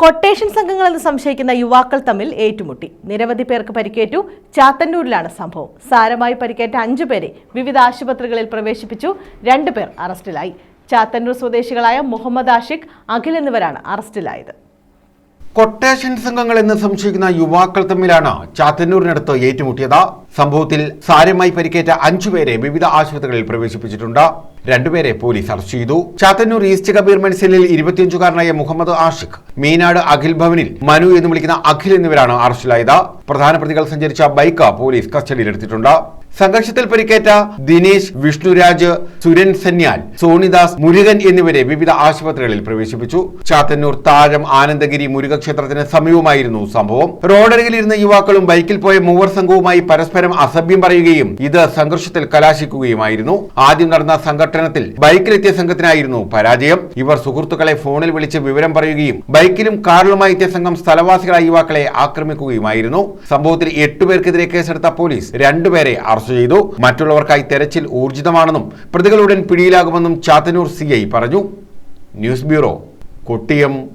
Quotation സംഘങ്ങളെന്ന് സംശയിക്കുന്ന യുവാക്കൾ തമ്മിൽ ഏറ്റുമുട്ടി. നിരവധി പേർക്ക് പരിക്കേറ്റു. ചാത്തന്നൂരിലാണ് സംഭവം. സാരമായി പരിക്കേറ്റ അഞ്ചു പേരെ വിവിധ ആശുപത്രികളിൽ പ്രവേശിപ്പിച്ചു. രണ്ടുപേർ അറസ്റ്റിലായി. ചാത്തന്നൂർ സ്വദേശികളായ മുഹമ്മദ് ആഷിഖ് അഖിൽ എന്നിവരാണ് അറസ്റ്റിലായത്. കൊട്ടേഷൻ സംഘങ്ങൾ എന്ന് സംശയിക്കുന്ന യുവാക്കൾ തമ്മിലാണ് ചാത്തന്നൂരിനടുത്ത് ഏറ്റുമുട്ടിയത്. സംഭവത്തിൽ സാരമായി പരിക്കേറ്റ അഞ്ചുപേരെ വിവിധ ആശുപത്രികളിൽ പ്രവേശിപ്പിച്ചിട്ടുണ്ട്. രണ്ടുപേരെ പോലീസ് അറസ്റ്റ് ചെയ്തു. ചാത്തന്നൂർ ഈസ്റ്റ് കബീർ മനസിലിൽ ഇരുപത്തിയഞ്ചുകാരനായ മുഹമ്മദ് ആഷിഖ് മീനാട് അഖിൽ ഭവനിൽ മനു എന്ന് വിളിക്കുന്ന അഖിൽ എന്നിവരാണ് അറസ്റ്റിലായത്. പ്രധാന പ്രതികൾ സഞ്ചരിച്ച ബൈക്ക് പോലീസ് കസ്റ്റഡിയിലെടുത്തിട്ടുണ്ട്. സംഘർഷത്തിൽ പരിക്കേറ്റ ദിനേശ് വിഷ്ണുരാജ് സുരൻ സന്യാൽ സോണിദാസ് മുരുകൻ എന്നിവരെ വിവിധ ആശുപത്രികളിൽ പ്രവേശിപ്പിച്ചു. ചാത്തന്നൂർ താഴം ആനന്ദഗിരി മുരുകക്ഷേത്രത്തിന് സമീപമായിരുന്നു സംഭവം. റോഡരികിലിരുന്ന യുവാക്കളും ബൈക്കിൽ പോയ മൂവർ സംഘവുമായി പരസ്പരം അസഭ്യം പറയുകയും ഇത് സംഘർഷത്തിൽ കലാശിക്കുകയുമായിരുന്നു. ആദ്യം നടന്ന സംഘട്ടനത്തിൽ ബൈക്കിലെത്തിയ സംഘത്തിനായിരുന്നു പരാജയം. ഇവർ സുഹൃത്തുക്കളെ ഫോണിൽ വിളിച്ച് വിവരം പറയുകയും ബൈക്കിലും കാറിലുമായി എത്തിയ സംഘം സ്ഥലവാസികളായ യുവാക്കളെ ആക്രമിക്കുകയുമായിരുന്നു. സംഭവത്തിൽ എട്ടുപേർക്കെതിരെ കേസെടുത്ത പോലീസ് രണ്ടുപേരെ അറസ്റ്റ് ചെയ്തു. മറ്റുള്ളവർക്കായി തെരച്ചിൽ ഊർജിതമാണെന്നും പ്രതികളുടൻ പിടിയിലാകുമെന്നും ചാത്തന്നൂർ സി പറഞ്ഞു. News bureau Kottiyam.